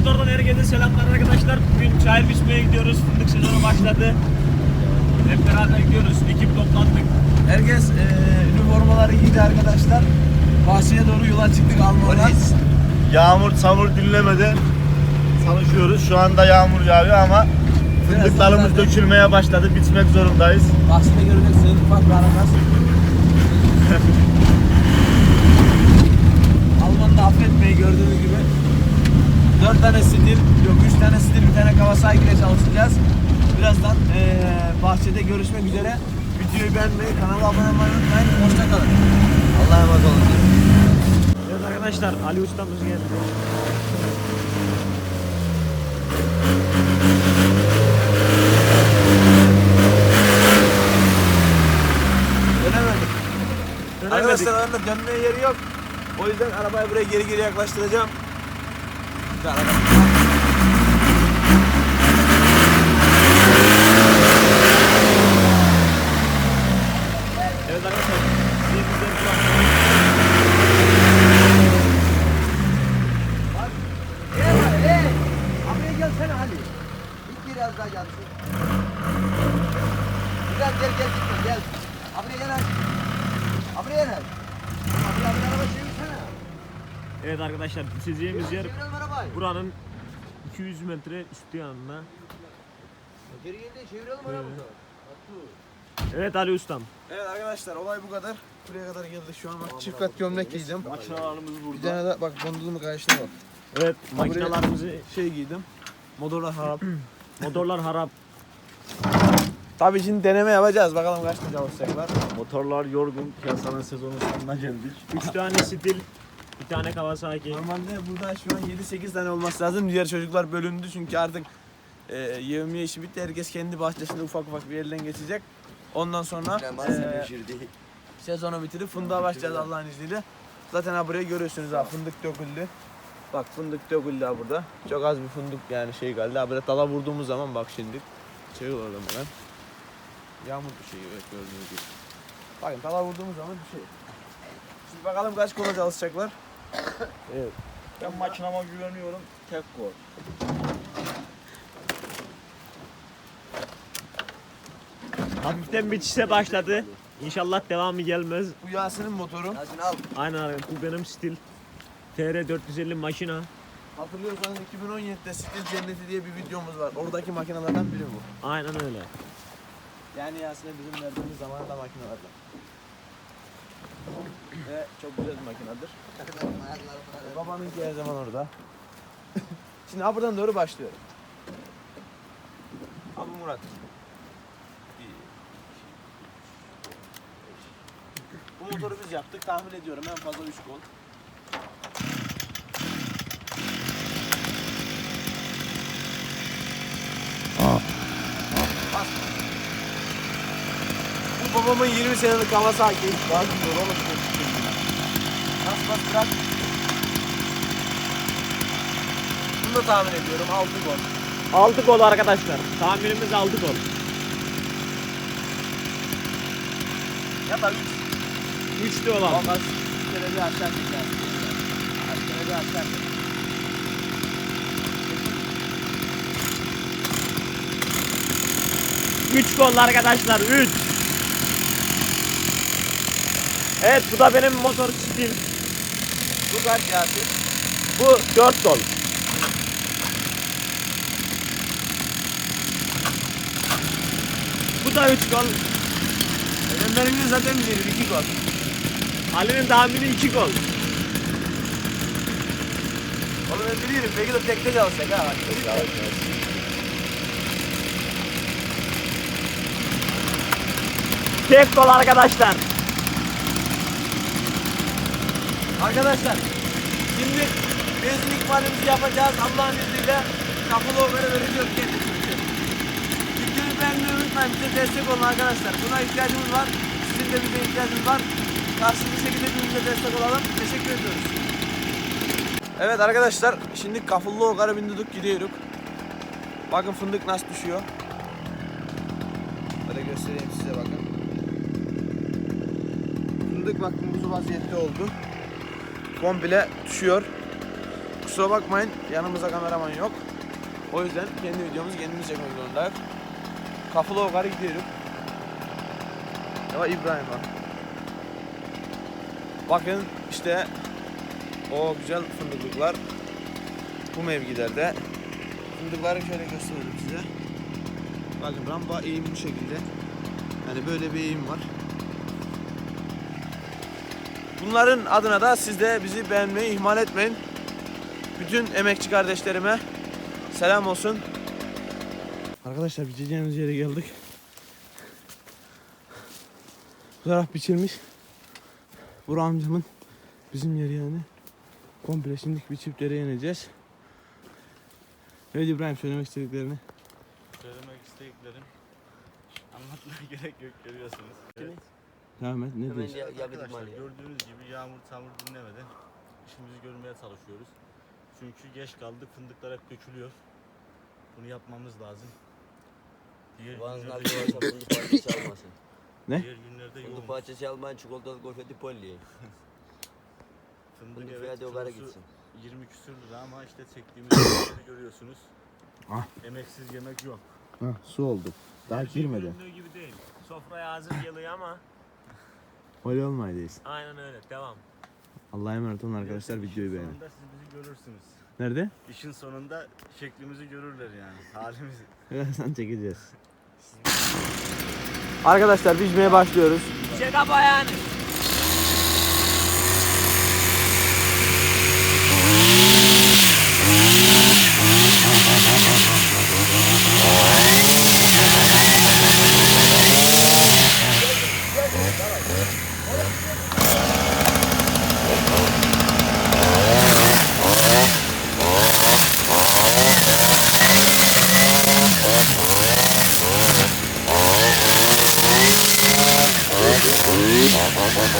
Motor'dan herkese selamlar arkadaşlar. Bugün çayır biçmeye gidiyoruz. Fındık sezonu başladı. Hep beraber gidiyoruz. Ekip toplandık. Herkes e, üniformaları giydi arkadaşlar. Bahçeye doğru yola çıktık Almanlar. Yağmur çamur dinlemeden çalışıyoruz. Şu anda yağmur yağıyor ama fındıklarımız zaten- dökülmeye başladı. Bitmek zorundayız. Bahçede göreceksiniz ufak bir aramaz. Alman'da affetmeyi gördüğünüz gibi. 4 tane stil, yok 3 tane stil, bir tane Kawasaki ile çalışacağız. Birazdan e, bahçede görüşmek üzere. Videoyu beğenmeyi, kanala abone olmayı unutmayın. Hoşçakalın. Allah'a emanet olun. Evet arkadaşlar Ali ustamız geldi. Dönemedik. Dönemedik. Arkadaşlar dönmeye yeri yok. O yüzden arabayı buraya geri geri yaklaştıracağım. Bir araba. Evet arkadaşlar. bir gelsene Ali. Git biraz daha gelsin. Güzel gel gel gitme gel. Abiye gel abi. Abiye gel. Abi abi araba çevirsene. Evet arkadaşlar düşeceğimiz yer. Buranın 200 metre üstü yanında. Geri gel de çevirelim arabamızı. Evet Ali ustam. Evet arkadaşlar olay bu kadar. Buraya kadar geldik şu an bak çift kat gömlek giydim. Makinelerimiz Bir burada. tane de bak dondurma kayışına bak. Evet makinalarımızı Şey giydim. Motorlar harap. motorlar harap. Tabii şimdi deneme yapacağız. Bakalım kaç tane çalışacaklar. Motorlar yorgun. Piyasanın sezonun sonuna geldik. 3 tane stil, bir tane Kawasaki. Normalde burada şu an 7-8 tane olması lazım. Diğer çocuklar bölündü çünkü artık e, yevmiye işi bitti. Herkes kendi bahçesinde ufak ufak bir yerden geçecek. Ondan sonra e, sezonu bitirip fındığa başlayacağız Allah'ın izniyle. Zaten ha buraya görüyorsunuz ha fındık döküldü. Bak fındık döküldü ha burada. Çok az bir fındık yani şey geldi. Ha böyle dala vurduğumuz zaman bak şimdi. Şey oradan hemen. Yağmur bir şey evet gördüğünüz gibi. Bakın dala vurduğumuz zaman bir şey. Şimdi bakalım kaç kola çalışacaklar. Ben makinama güveniyorum. Tek gol. Hafiften bir çise başladı. İnşallah devamı gelmez. Bu Yasin'in motoru. Yasin al. Aynen arkadaşlar bu benim stil. TR 450 makina. Hatırlıyorsanız 2017'de Stil Cenneti diye bir videomuz var. Oradaki makinelerden biri bu. Aynen öyle. Yani Yasin'e bizim verdiğimiz zamanında makinelerden. Ve çok güzel bir makinedir. Babanınki her zaman orada. Şimdi ha buradan doğru başlıyorum. Abi Murat. Bu motoru biz yaptık. Tahmin ediyorum en fazla 3 gol. Bas. Babamın 20 senelik Kawasaki. Bak dur oğlum. Bas bas bırak. Bunu da tahmin ediyorum. 6 gol. 6 gol arkadaşlar. Tahminimiz 6 gol. Ya da 3. 3 de olan. Olmaz. Bir kere bir aşağı çek yani. Bir kere bir aşağı çek. Üç gol arkadaşlar 3. Evet bu da benim motor stil. Bu kaç Yasin? Bu 4 gol. Bu da 3 gol. Önemlerimin zaten bilirim. 2 gol. Ali'nin tahmini 2 gol. Oğlum ben bilirim. Peki de tekte çalışacak ha. Tek gol arkadaşlar. Arkadaşlar şimdi benzin ikmalimizi yapacağız Allah'ın izniyle kapılı onları vereceğiz kendisi. Videoyu beğenmeyi unutmayın bize destek olun arkadaşlar. Buna ihtiyacımız var. Sizin de bize ihtiyacınız var. Karşılıklı şekilde birbirimize destek olalım. Teşekkür ediyoruz. Evet arkadaşlar şimdi kafullu ogarı bindirdik gidiyoruz. Bakın fındık nasıl düşüyor. Böyle göstereyim size bakın. Fındık bakın buzu vaziyette oldu komple düşüyor. kusura bakmayın yanımızda kameraman yok. O yüzden kendi videomuzu kendimiz çekmek zorundayız. Kapılı yukarı gidiyorum. Ya İbrahim var. Bakın işte o güzel fındıklıklar bu mevkilerde. Fındıkları şöyle gösterelim size. Bakın rampa eğim bu şekilde. Yani böyle bir eğim var. Bunların adına da siz de bizi beğenmeyi ihmal etmeyin. Bütün emekçi kardeşlerime selam olsun. Arkadaşlar biçeceğimiz yere geldik. Bu taraf biçilmiş. Burak amcamın bizim yer yani. Komple şimdi biçip dereye ineceğiz. Evet İbrahim söylemek istediklerini. Söylemek istediklerim anlatmaya gerek yok görüyorsunuz. Devam et. Ne Hemen diyorsun? ya, ya bir Arkadaşlar ihmal ya. gördüğünüz gibi yağmur çamur dinlemeden işimizi görmeye çalışıyoruz. Çünkü geç kaldık fındıklar hep dökülüyor. Bunu yapmamız lazım. Diğer Bazı günlerde, nakli varsa fındık parçası almasın. Ne? diğer günlerde yoğun. Fındık parçası almayın çikolatalı konfeti polye. Fındık Fındık evet fiyatı kilosu gitsin. 20 küsür lira ama işte çektiğimiz ürünleri görüyorsunuz. Ah. Emeksiz yemek yok. Ha, su oldu. Daha girmedi. Göründüğü gibi değil. Sofraya hazır geliyor ama Öyle olmaydıyız. aynen öyle. Devam. Allah'a emanet olun arkadaşlar İşin videoyu beğenin. sonunda siz bizi görürsünüz. Nerede? İşin sonunda şeklimizi görürler yani. Halimizi. Birazdan çekeceğiz. Arkadaşlar biçmeye başlıyoruz. Çek abi ayağını.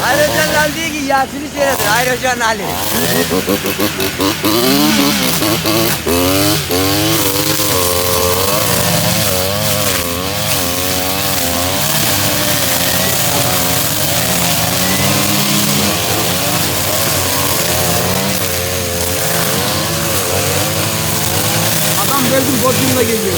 Ayrıca Lal diyor ki Yasin'i seyredin. Ayrıca Lali. Adam belki Bodrum'da geliyor.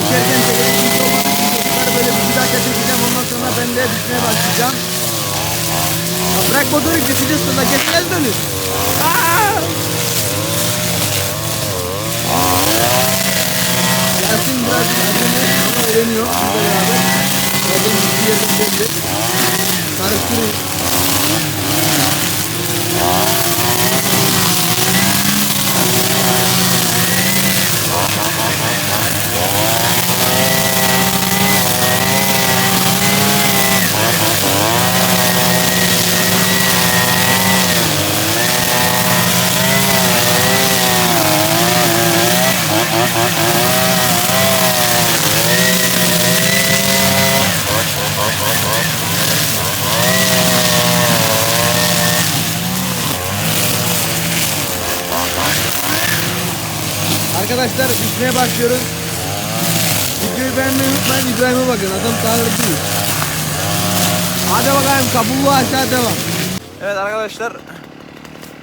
Geçerken televizyon olmadığı için çocuklar böyle bir bir dakika çekeceğim de düşmeye başlayacağım. Ya bırak motoru geçeceğiz sonra geçmez dönüş. Gelsin biraz ama öğreniyor. Kadın bir yerden belli. Karıştırın. Bitmeye başlıyoruz. Videoyu beğenmeyi unutmayın. İbrahim'e bakın. Adam değil. Hadi bakayım kapullu aşağı devam. Evet arkadaşlar.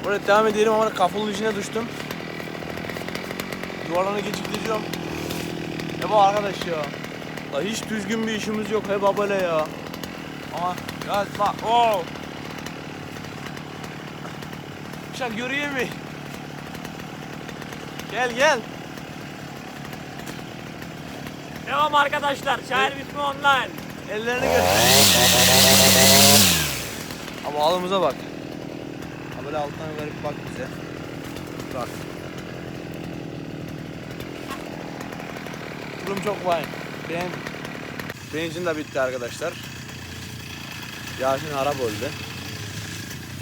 Buraya devam edelim ama kapının içine düştüm. Yuvarlanı gecikleyeceğim. Ne bu arkadaş ya? La hiç düzgün bir işimiz yok. Hep abone ya. Ama ya bak. Oh. Uşak görüyor mu? Gel gel. Devam arkadaşlar. Şair bitme online. Ellerini gör. Ama halımıza bak. Ha böyle alttan verip bak bize. Bak. Durum çok vahim. Ben benzin de bitti arkadaşlar. Yasin harap öldü.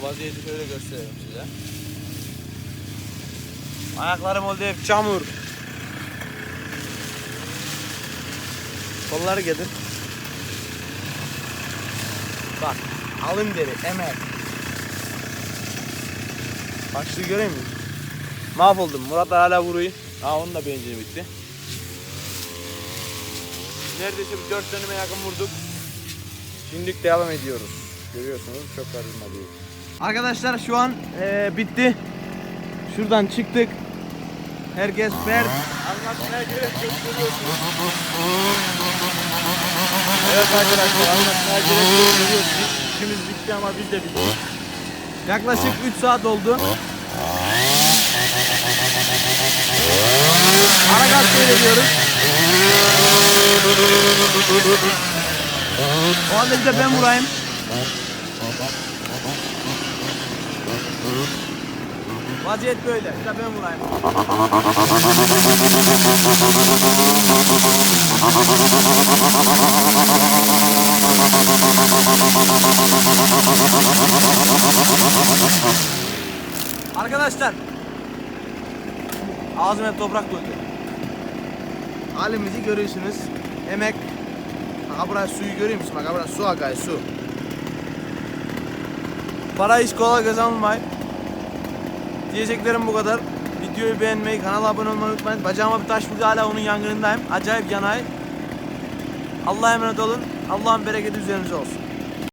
Vaziyeti şöyle göstereyim size. Ayaklarım oldu hep çamur. Kolları getir. Bak alın deri emek. Başlığı göreyim mi? Mahvoldum. Murat hala vuruyor. Ha onun da benzini bitti. neredeyse bir dört dönüme yakın vurduk. Şimdilik devam ediyoruz. Görüyorsunuz çok karizma değil. Arkadaşlar şu an eee, bitti. Şuradan çıktık. Herkes fert. Anlatmaya gerek yok görüyorsunuz. Evet arkadaşlar Anlatmaya gerek yok görüyorsunuz. İşimiz bitti ama biz de bittik. yaklaşık 3 saat oldu. Ara gaz seyrediyoruz. O halde bir de ben vurayım. Vaziyet böyle. Bir de ben vurayım. Arkadaşlar. Ağzım hep toprak doldu. Halimizi görüyorsunuz. Emek. Bak buraya suyu görüyor musun? Bak buraya su akıyor su. Para hiç kolay kazanılmay. Diyeceklerim bu kadar. Videoyu beğenmeyi, kanala abone olmayı unutmayın. Bacağıma bir taş vurdu hala onun yangınındayım. Acayip yanay. Allah'a emanet olun. Allah'ın bereketi üzerinize olsun.